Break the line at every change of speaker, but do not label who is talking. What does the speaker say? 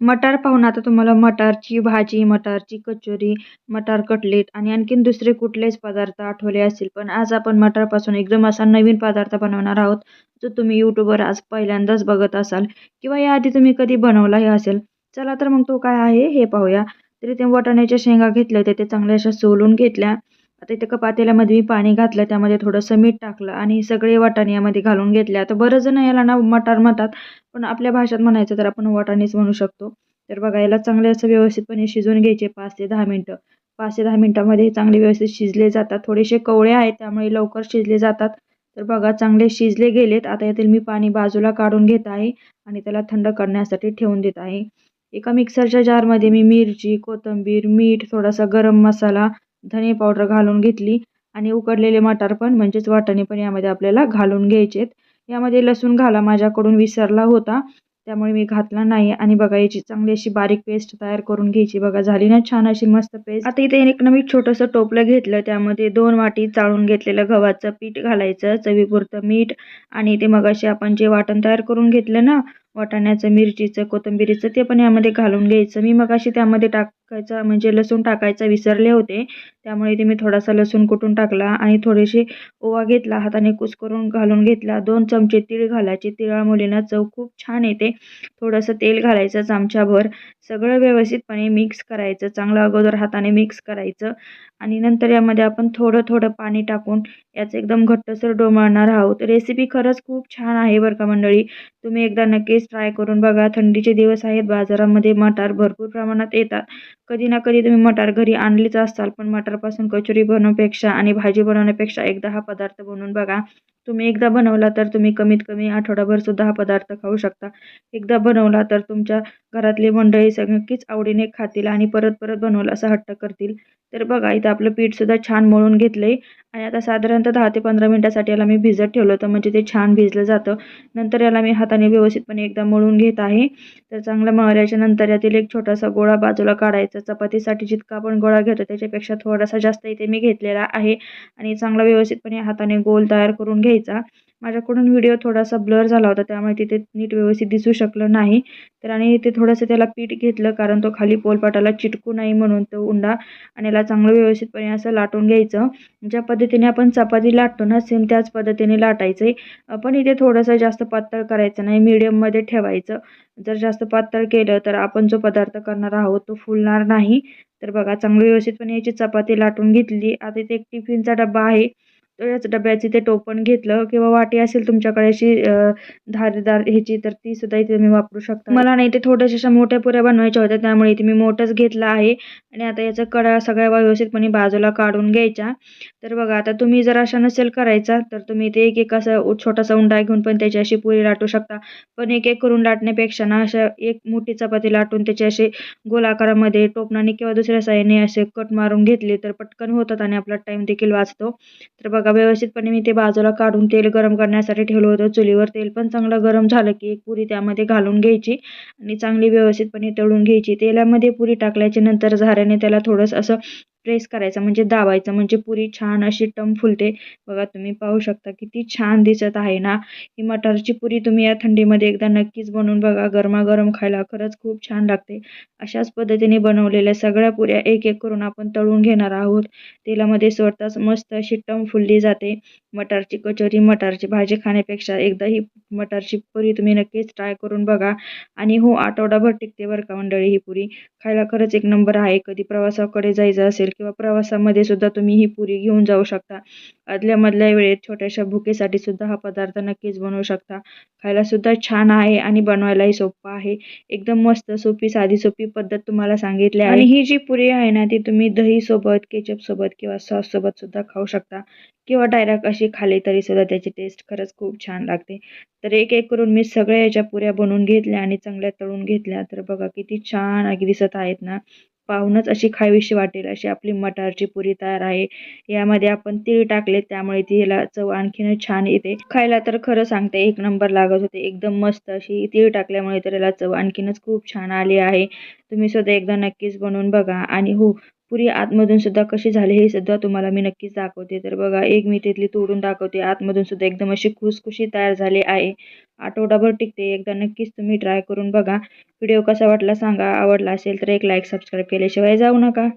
मटार पाहून आता तुम्हाला मटारची भाजी मटारची कचोरी मटार कटलेट आणि आणखीन दुसरे कुठलेच पदार्थ आठवले असतील. पण आज आपण मटारपासून एकदम असा नवीन पदार्थ बनवणार आहोत जो तुम्ही यूट्यूबवर आज पहिल्यांदाच बघत असाल किंवा याआधी तुम्ही कधी बनवलाही असेल. चला तर मग तो काय आहे हे पाहूया. तरी ते वाटाण्याच्या शेंगा घेतल्या होत्या ते चांगल्या अशा सोलून घेतल्या. आता इथे कपातेल्यामध्ये मी पाणी घातलं त्यामध्ये थोडंसं मीठ टाकलं आणि सगळे वाटाणे यामध्ये घालून घेतले. आता बरं जण याला ना मटार म्हणतात पण आपल्या भाषेत म्हणायचं तर आपण वाटाणेच म्हणू शकतो. तर बघा याला चांगले असं व्यवस्थितपणे शिजवून घ्यायचे पाच ते दहा मिनटं. पाच ते दहा मिनटामध्ये चांगले व्यवस्थित शिजले जातात. थोडेसे कवळे आहेत त्यामुळे लवकर शिजले जातात. तर बघा चांगले शिजले गेलेत. आता यातील मी पाणी बाजूला काढून घेत आहे आणि त्याला थंड करण्यासाठी ठेवून देत आहे. एका मिक्सरच्या जारमध्ये मी मिरची कोथिंबीर मीठ थोडासा गरम मसाला धने पावडर घालून घेतली आणि उकडलेले मटार पण म्हणजेच वाटाणे पण यामध्ये आपल्याला घालून घ्यायचेत. यामध्ये लसूण घाला माझ्याकडून विसरला होता त्यामुळे मी घातला नाही. आणि बघा याची चांगली अशी बारीक पेस्ट तयार करून घ्यायची. बघा झाली ना छान अशी मस्त पेस्ट. आता इथे एक नवीन छोटंसं टोपलं घेतलं. त्यामध्ये दोन वाटी चाळून घेतलेलं गव्हाचं पीठ घालायचं चवीपुरतं मीठ आणि ते मग असे आपण जे वाटण तयार करून घेतलं ना वाटाण्याचं मिरचीचं कोथिंबीरीचं ते पण यामध्ये घालून घ्यायचं. मी मग अशी त्यामध्ये टाकायचा म्हणजे लसूण टाकायचं विसरले होते. त्यामुळे इथे मी थोडासा लसूण कुटून टाकला आणि थोडीशी ओवा घेतला हाताने करून घालून घेतला. दोन चमचे तीळ घालायचे. तिळामुलीनं चव खूप छान येते. थोडंसं तेल घालायचं चमच्याभर. सगळं व्यवस्थितपणे मिक्स करायचं. चांगलं अगोदर हाताने मिक्स करायचं. आणि नंतर यामध्ये आपण थोडं थोडं पाणी टाकून याचं एकदम घट्टसर डोमळणार आहोत. रेसिपी खरंच खूप छान आहे बरं का मंडळी. तुम्ही एकदा नक्कीच ट्राय करून बघा. थंडीचे दिवस आहेत. बाजारामध्ये मटार भरपूर प्रमाणात येतात. कधी ना कधी तुम्ही मटार घरी आणलीच असाल पण मटारपासून कचोरी बनवण्यापेक्षा आणि भाजी बनवण्यापेक्षा एकदा हा पदार्थ बनवून बघा. तुम्ही एकदा बनवला तर तुम्ही कमीत कमी आठवडाभर सुद्धा हा पदार्थ खाऊ शकता. एकदा बनवला तर तुमच्या घरातली मंडळी नक्कीच आवडीने खातील आणि परत परत बनवलं असं हट्ट करतील. तर बघा इथं आपलं पीठसुद्धा छान मळून घेतलं आहे आणि आता साधारणतः दहा ते पंधरा मिनटासाठी याला मी भिजत ठेवलं होतं. म्हणजे ते छान भिजलं जातं. नंतर याला मी हाताने व्यवस्थितपणे एकदा मळून घेत आहे. तर चांगलं मळल्याच्या नंतर यातील एक छोटासा गोळा बाजूला काढायचा. चपातीसाठी जितका आपण गोळा घेतो त्याच्यापेक्षा थोडासा जास्त इथे मी घेतलेला आहे. आणि चांगला व्यवस्थितपणे हाताने गोल तयार करून घ्यायचा. माझ्याकडून व्हिडिओ थोडासा ब्लर झाला होता त्यामुळे तिथे नीट व्यवस्थित दिसू शकलं नाही. तर आणि इथे थोडंसं त्याला पीठ घेतलं कारण तो खाली पोलपाटाला चिटकू नाही म्हणून तो उंडा आणि याला चांगलं व्यवस्थितपणे असं लाटून घ्यायचं. ज्या पद्धतीने आपण चपाती लाटतो ना सेम त्याच पद्धतीने लाटायचं आहे पण इथे थोडंसं जास्त पातळ करायचं नाही मीडियममध्ये ठेवायचं. जर जास्त पातळ केलं तर आपण जो पदार्थ करणार आहोत तो फुलणार नाही. तर बघा चांगलं व्यवस्थितपणे याची चपाती लाटून घेतली. आता इथे एक टिफिनचा डबा आहे. याच डब्याचे ते टोपण घेतलं किंवा वाटी असेल तुमच्याकडे अशी धारदार ह्याची तर ती सुद्धा इथे तुम्ही वापरू शकता. मला नाही ते थोड्याशा अशा मोठ्या पुऱ्या बनवायच्या होत्या त्यामुळे इथे मी मोठंच घेतला आहे. आणि आता याचा कडा सगळ्या व्यवस्थितपणे बाजूला काढून घ्यायच्या तर बघा आता तुम्ही जर अशा नसेल करायचा तर तुम्ही ते एक एक असं छोटासा उंडा घेऊन पण त्याची अशी पुरी लाटू शकता. पण एक एक करून लाटण्यापेक्षा ना अशा एक मोठी चपाती लाटून त्याचे असे गोलाकारामध्ये टोपणाने किंवा दुसऱ्या साह्याने असे कट मारून घेतले तर पटकन होतात आणि आपला टाईम देखील वाचतो. तर बघा व्यवस्थितपणे मी ते बाजूला काढून तेल गरम करण्यासाठी ठेवलं होतं. चुलीवर तेल पण चांगलं गरम झालं की एक पुरी त्यामध्ये घालून घ्यायची आणि चांगली व्यवस्थितपणे तळून घ्यायची. तेलामध्ये पुरी टाकल्याच्या नंतर झाऱ्याने त्याला थोडंसं असं प्रेस करायचा म्हणजे दाबायचं म्हणजे पुरी छान अशी टम फुलते. बघा तुम्ही पाहू शकता किती छान दिसत आहे ना. ही मटारची पुरी तुम्ही या थंडीमध्ये एकदा नक्कीच बनवून बघा. गरमागरम खायला खरंच खूप छान लागते. अशाच पद्धतीने बनवलेल्या सगळ्या पुऱ्या एक एक करून आपण तळून घेणार आहोत. तेलामध्ये सोडताच मस्त अशी टम फुलली जाते. मटारची कचोरी मटारची भाजी खाण्यापेक्षा एकदा ही मटारची पुरी तुम्ही नक्कीच ट्राय करून बघा. आणि हो आठवडाभर टिकते बरं का मंडळी ही पुरी. खायला खरंच एक नंबर आहे. कधी प्रवासाकडे जायचं असेल किंवा प्रवासामध्ये सुद्धा तुम्ही ही पुरी घेऊन जाऊ शकता. आदल्यामधल्या वेळेत छोट्याशा भुकेसाठी सुद्धा हा पदार्थ नक्कीच बनवू शकता. खायला सुद्धा छान आहे आणि बनवायलाही सोपं आहे. एकदम मस्त सोपी साधी सोपी पद्धत तुम्हाला सांगितली आहे. आणि ही जी पुरी आहे ना ती तुम्ही दही सोबत केचप सोबत किंवा सॉस सोबत सुद्धा खाऊ शकता. किंवा डायरेक्ट अशी खाली तरी सुद्धा त्याची टेस्ट खरंच खूप छान लागते. तर एक एक करून मी सगळ्या याच्या पुऱ्या बनवून घेतल्या आणि चांगल्या तळून घेतल्या. तर बघा किती छान अगदी दिसत आहेत ना. पाहूनच अशी खावीशी वाटेल अशी आपली मटारची पुरी तयार आहे. यामध्ये आपण तीळ टाकले त्यामुळे तिला चव आणखीनच छान येते. खायला तर खरं सांगते एक नंबर लागत होते. एकदम मस्त अशी तीळ टाकल्यामुळे तर याला चव आणखीनच खूप छान आली आहे. तुम्ही सुद्धा एकदा नक्कीच बनवून बघा. आणि हो पुरी आतमधून सुद्धा कशी झाली हे सुद्धा तुम्हाला मी नक्कीच दाखवते. तर बघा एक मी तिथली तोडून दाखवते. आतमधून सुद्धा एकदम अशी खुसखुशी तयार झाली आहे. आठवडाभर टिकते. एकदा नक्कीच तुम्ही ट्राय करून बघा. व्हिडिओ कसा वाटला सांगा. आवडला असेल तर एक लाईक सबस्क्राईब केल्याशिवाय जाऊ नका.